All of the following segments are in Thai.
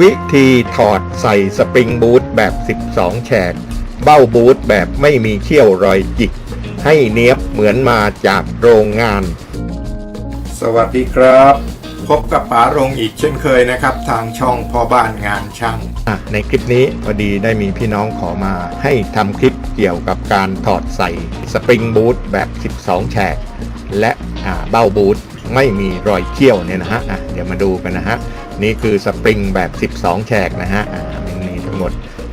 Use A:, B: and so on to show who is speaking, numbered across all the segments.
A: วิธีถอดใส่สปริงบูทแบบ 12 แฉก เบ้าบูทแบบไม่มีเขี้ยวรอยจิก ให้เนี้ยบเหมือนมาจากโรงงาน สวัสดีครับ พบกับป๋ารงอีกเช่นเคยนะครับ ทางช่องพ่อบ้านงานช่างในคลิปนี้พอดีได้มีพี่น้องขอมาให้ทำคลิปเกี่ยวกับการถอดใส่สปริงบูทแบบ 12 แฉก และอ่าเบ้าบูทไม่มีรอยเขี้ยวเนี่ยนะฮะอะเดี๋ยวมาดูกันนะฮะ นี่คือสปริงแบบ 12 แฉกนะฮะอ่ามีทั้งหมด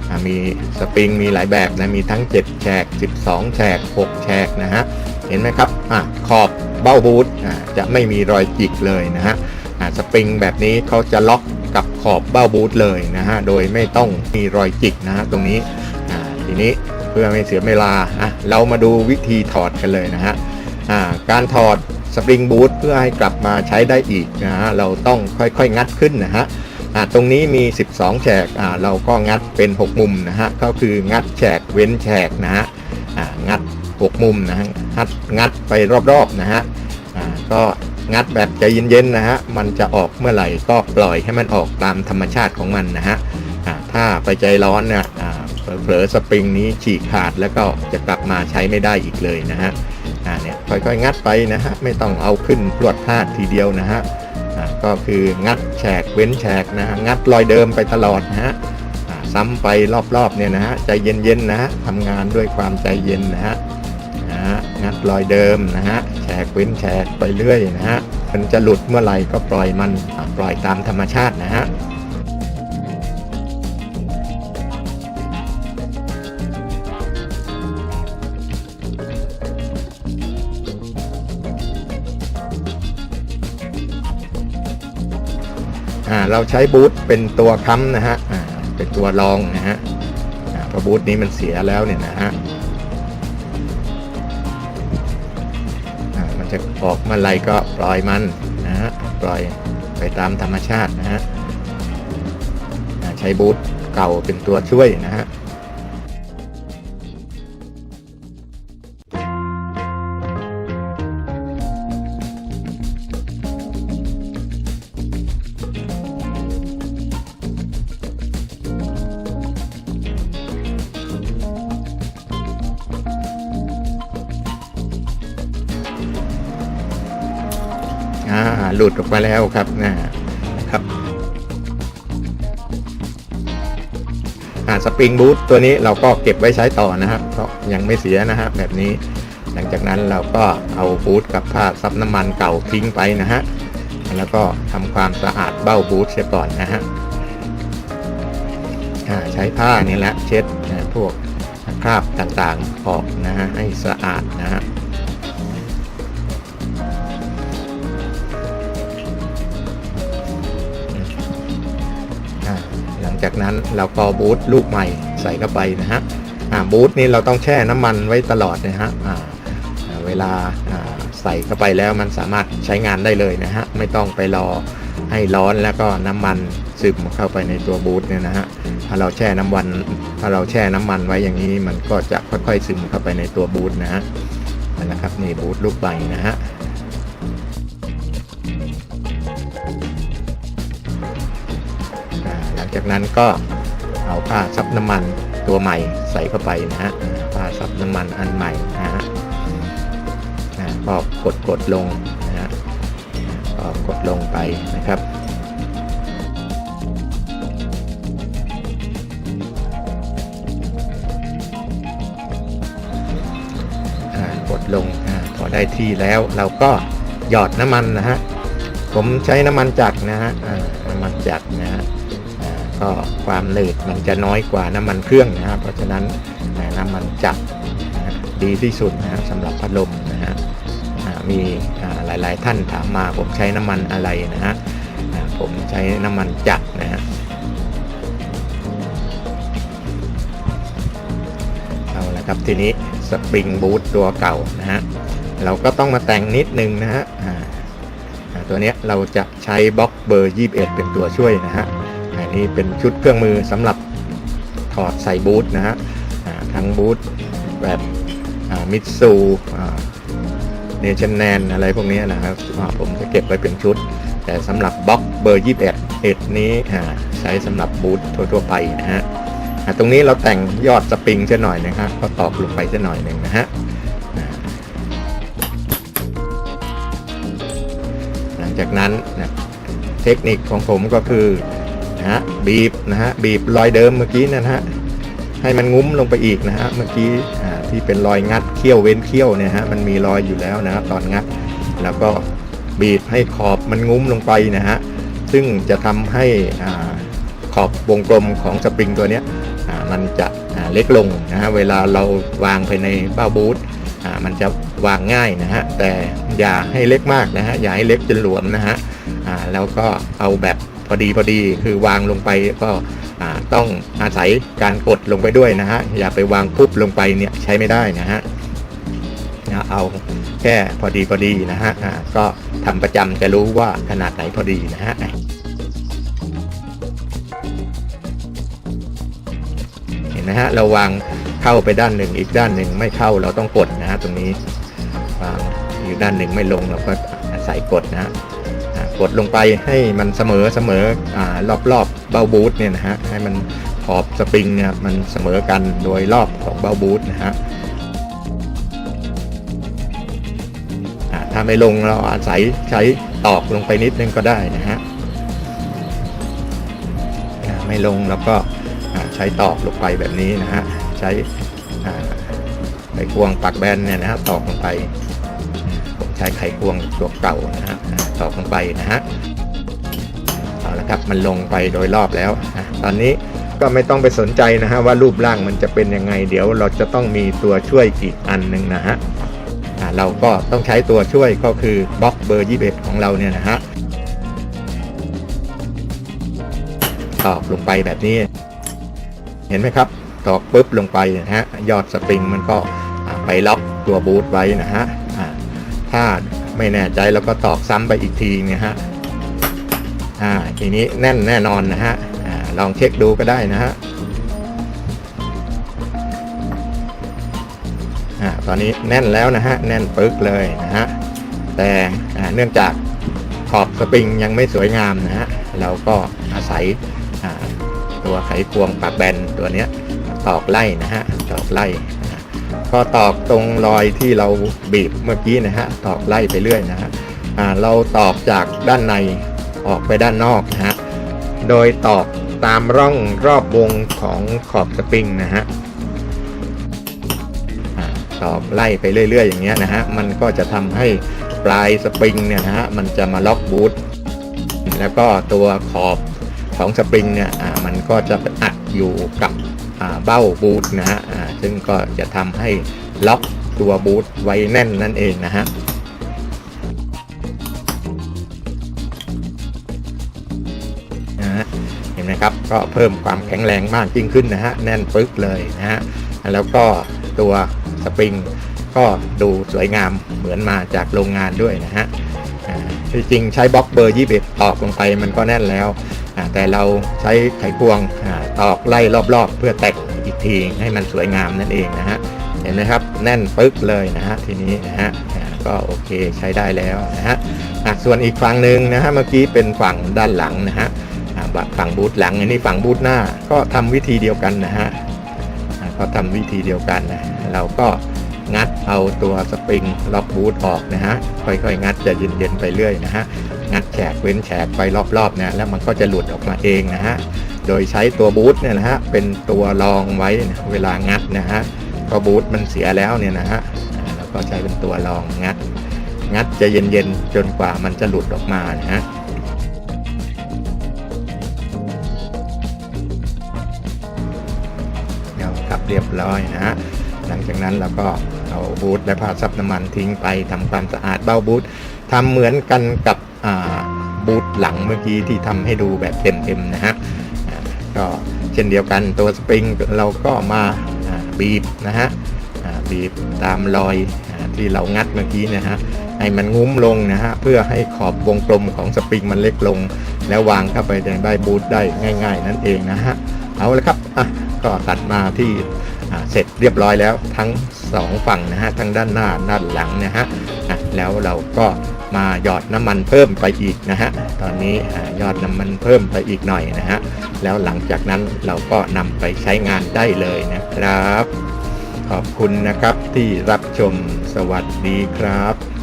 A: อ่ามีสปริงมีหลายแบบนะมีทั้ง 7 แฉก 12 แฉก 6 แฉกนะฮะเห็นไหมครับอะขอบเบ้าบูทอ่าจะไม่มีรอยจิกเลยนะฮะอ่าสปริงแบบนี้เขาจะล็อกกับขอบเบ้าบูทเลยนะฮะโดยไม่ต้องมีรอยจิกนะฮะตรงนี้อ่าทีนี้เพื่อไม่เสียเวลาอะเรามาดูวิธีถอดกันเลยนะฮะอ่าการถอด สปริงบูทเพื่อให้กลับมาใช้ได้อีกนะฮะเราต้องค่อยๆ งัดขึ้นนะฮะอ่าตรงนี้มี 12 แฉกอ่าเราก็งัดเป็น 6 มุมนะฮะก็คืองัดแฉกเว้นแฉกนะฮะอ่างัด 6 มุมนะฮะงัดงัดไปรอบๆนะฮะอ่าก็งัดแบบใจเย็นๆนะฮะมันจะออกเมื่อไหร่ก็ปล่อยให้มันออกตามธรรมชาติของมันนะฮะอ่าถ้าไปใจร้อนเนี่ยอ่าเผลอสปริงนี้ฉีกขาดแล้วก็จะกลับมาใช้ไม่ได้อีกเลยนะฮะ อ่าเนี่ยค่อยๆ งัดไปนะฮะไม่ต้องเอาขึ้นพรวดพลาดทีเดียวนะฮะอ่าก็คืองัดแฉกเว้นแฉกนะฮะงัดรอยเดิมไปตลอดนะฮะอ่าซ้ำไปรอบๆเนี่ยนะฮะใจเย็นๆนะฮะทำงานด้วยความใจเย็นนะฮะนะฮะงัดรอยเดิมนะฮะแฉกเว้นแฉกไปเรื่อยนะฮะมันจะหลุดเมื่อไหร่ก็ปล่อยมันปล่อยตามธรรมชาตินะฮะ อ่าเราใช้บูทเป็นตัวค้ำนะฮะอ่าเป็นตัวรองนะฮะอ่าพระบูทนี้มันเสียแล้วเนี่ยนะฮะอ่ามันจะออกเมื่อไรก็ปล่อยมันนะฮะปล่อยไปตามธรรมชาตินะฮะใช้บูทเก่าเป็นตัวช่วยนะฮะ อ่าหลุดออกมาแล้วครับนะครับอ่าสปริงบูทตัวนี้เราก็เก็บไว้ใช้ต่อนะครับเพราะยังไม่เสียนะฮะแบบนี้ หลังจากนั้นเราก็เอาบูทกับผ้าซับน้ำมันเก่าทิ้งไปนะฮะแล้วก็ทำความสะอาดเบ้าบูทเสียก่อนนะฮะอ่าใช้ผ้านี่แหละเช็ดนะพวกคราบต่างๆออกนะฮะให้สะอาดนะฮะ หลังจากนั้นเราก็บูทลูกใหม่ใส่เข้าไปนะฮะบูทนี่เราต้องแช่น้ำมันไว้ตลอดนะฮะเวลาใส่เข้าไปแล้วมันสามารถใช้งานได้เลยนะฮะไม่ต้องไปรอให้ร้อนแล้วก็น้ำมันซึมเข้าไปในตัวบูทเนี่ยนะฮะถ้าเราแช่น้ำมันถ้าเราแช่น้ำมันไว้อย่างนี้มันก็จะค่อยๆซึมเข้าไปในตัวบูทนะฮะนั่นนะครับนี่บูทลูกใหม่นะฮะ จากนั้นก็เอาผ้าซับน้ำมันตัวใหม่ใส่เข้าไปนะฮะผ้าซับน้ำมันอันใหม่นะฮะก็กดกดลงนะฮะก็กดลงไปนะครับอ่ากดลงอาพอได้ที่แล้วเราก็หยอดน้ำมันนะฮะผมใช้น้ำมันจักรนะฮะอ่าน้ำมันจักรนะฮะ ก็ความหนืดมันจะน้อยกว่าน้ำมันเครื่องนะฮะเพราะฉะนั้นน้ำมันจักรนะฮะดีที่สุดนะสำหรับพัดลมนะฮะมีอ่าหลายๆท่านถามมาผมใช้น้ำมันอะไรนะฮะผมใช้น้ำมันจักนะฮะเอาละครับทีนี้สปริงบูทตัวเก่านะฮะเราก็ต้องมาแต่งนิดนึงนะฮะตัวนี้เราจะใช้บล็อกเบอร์ 21 เป็นตัวช่วยนะฮะ อันนี้เป็นชุดเครื่องมือสำหรับถอดใส่บูทนะฮะทั้งบูทแบบมิตซูเนชั่นแนนอะไรพวกนี้นะครับผมจะเก็บไว้เป็นชุด แต่สำหรับบล็อกเบอร์ 21 11นี้อ่าใช้สำหรับบูททั่วๆไปนะฮะตรงนี้เราแต่งยอดสปริงเช่หน่อยนะฮะก็ตอกลงไปเช่หน่อยหนึ่งนะฮะหลังจากนั้นนะเทคนิคของผมก็คือ นะฮะบีบนะฮะบีบรอยเดิมเมื่อกี้นยนะฮะให้มันงุ้มลงไปอีกนะฮะเมื่อกี้ที่เป็นรอยงัดเขี้ยวเว้นเขี้ยวเนี่ยฮะมันมีรอยอยู่แล้วนะฮะตอนงัด แล้วก็บีบให้ขอบมันงุ้มลงไปนะฮะซึ่งจะทำให้ขอบวงกลมของสปริงตัวเนี้ยมันจะเล็กลงนะฮะเวลาเราวางไปในเบ้าบูทมันจะวางง่ายนะฮะแต่อย่าให้เล็กมากนะฮะอย่าให้เล็กจนหลวมนะฮะแล้วก็เอาแบบ พอดีพอดีคือวางลงไปก็ต้องอาศัยการกดลงไปด้วยนะฮะอย่าไปวางปุ๊บลงไปเนี่ยใช้ไม่ได้นะฮะเอาแค่พอดีพอดีนะฮะก็ทำประจำจะรู้ว่าขนาดไหนพอดีนะฮะเห็นไหมฮะเราวางเข้าไปด้านหนึ่งอีกด้านหนึ่งไม่เข้าเราต้องกดนะฮะตรงนี้วางอีกด้านหนึ่งไม่ลงเราก็อาศัยกดนะฮะ กดลงไปให้มันเสมอเสมออ่ารอบรอบเบ้าบูทเนี่ยนะฮะให้มันขอบสปริงเนี่ยมันเสมอกันโดยรอบของเบ้าบูทนะฮะถ้าไม่ลงเราอาศัยใช้ตอกลงไปนิดนึงก็ได้นะฮะไม่ลงแล้วก็ใช้ตอกลงไปแบบนี้นะฮะใช้ไขควงปักแบนเนี่ยนะฮะตอกลงไป ใช้ไขควงตัวเก่านะฮะตอกลงไปนะฮะเอาละครับมันลงไปโดยรอบแล้วอะตอนนี้ก็ไม่ต้องไปสนใจนะฮะว่ารูปร่างมันจะเป็นยังไง เดี๋ยวเราจะต้องมีตัวช่วยอีกอันหนึ่งนะฮะเราก็ต้องใช้ตัวช่วยก็คือบล็อกเบอร์21ของเราเนี่ยนะฮะตอกลงไปแบบนี้ เห็นไหมครับตอกปุ๊บลงไปนะฮะยอดสปริงมันก็ไปล็อกตัวบูทไว้นะฮะ ถ้าไม่แน่ใจแล้วก็ตอกซ้ำไปอีกทีนะฮะอ่าทีนี้แน่นแน่นอนนะฮะอ่าลองเช็คดูก็ได้นะฮะอ่าตอนนี้แน่นแล้วนะฮะแน่นปึ๊กเลยนะฮะแต่อ่าเนื่องจากขอบสปริงยังไม่สวยงามนะฮะเราก็อาศัยอ่าตัวไขควงปากแบนตัวเนี้ยตอกไล่นะฮะตอกไล่ นะฮะก็ตอกตรงรอยที่เราบีบเมื่อกี้นะฮะตอกไล่ไปเรื่อยนะฮะเราตอกจากด้านในออกไปด้านนอกนะฮะโดยตอกตามร่องรอบวงของขอบสปริงนะฮะตอกไล่ไปเรื่อย ๆ อย่างเงี้ยนะฮะมันก็จะทำให้ปลายสปริงเนี่ยนะฮะมันจะมาล็อกบูทแล้วก็ตัวขอบของสปริงเนี่ยมันก็จะไปอัดอยู่กับเบ้าบูทนะฮะ ซึ่งก็จะทำให้ล็อกตัวบูทไว้แน่นนั่นเองนะฮะนะฮะเห็นไหมครับก็เพิ่มความแข็งแรงมากยิ่งขึ้นนะฮะแน่นปึ๊กเลยนะฮะแล้วก็ตัวสปริงก็ดูสวยงามเหมือนมาจากโรงงานด้วยนะฮะที่จริงใช้บล็อกเบอร์ 21 ตอกลงไปมันก็แน่นแล้ว แต่เราใช้ไขควงตอกไล่รอบๆ เพื่อแต่ง อีกทีให้มันสวยงามนั่นเองนะฮะเห็นไหมครับแน่นปึ๊กเลยนะฮะทีนี้นะฮะก็โอเคใช้ได้แล้วนะฮะส่วนอีกฝั่งหนึ่งนะฮะเมื่อกี้เป็นฝั่งด้านหลังนะฮะฝั่งบูทหลังอันนี้ฝั่งบูทหน้าก็ทำวิธีเดียวกันนะฮะก็ทำวิธีเดียวกันนะเราก็งัดเอาตัวสปริงล็อกบูทออกนะฮะค่อยๆ งัดจะเย็นๆไปเรื่อยนะฮะงัดแฉกเว้นแฉกไปรอบๆนี่ยแล้วมันก็จะหลุดออกมาเองนะฮะ โดยใช้ตัวบูทเนี่ยนะฮะเป็นตัวรองไว้นะเวลางัดนะฮะพอบูทมันเสียแล้วเนี่ยนะฮะอ่าก็ใช้เป็นตัวรองงัด งัดจะเย็นๆจนกว่ามันจะหลุดออกมานะฮะเดี๋ยวกลับเรียบร้อยนะฮะหลังจากนั้นเราก็เอาบูทและผ้าซับน้ำมันทิ้งไปทำความสะอาดเบ้าบูททำเหมือนกันกับบูทหลังเมื่อกี้ที่ทำให้ดูแบบเต็มๆนะฮะ ก็เช่นเดียวกันตัวสปริงเราก็มาบีบนะฮะบีบตามรอยอที่เรางัดเมื่อกี้นะฮะให้มันงุ้มลงนะฮะเพื่อให้ขอบวงกลมของสปริงมันเล็กลง แล้ววางเข้าไปในใบบูทได้ง่าย ๆ นั่นเองนะฮะเอาละครับอะก็ตัดมาที่เสร็จเรียบร้อยแล้วทั้งสองฝั่งนะฮะทั้งด้านหน้าด้านหลังนะฮะะแล้วเราก็ มาหยอดน้ำมันเพิ่มไปอีกนะฮะตอนนี้ยอดน้ำมันเพิ่มไปอีกหน่อยนะฮะแล้วหลังจากนั้นเราก็นำไปใช้งานได้เลยนะครับ ขอบคุณนะครับที่รับชมสวัสดีครับ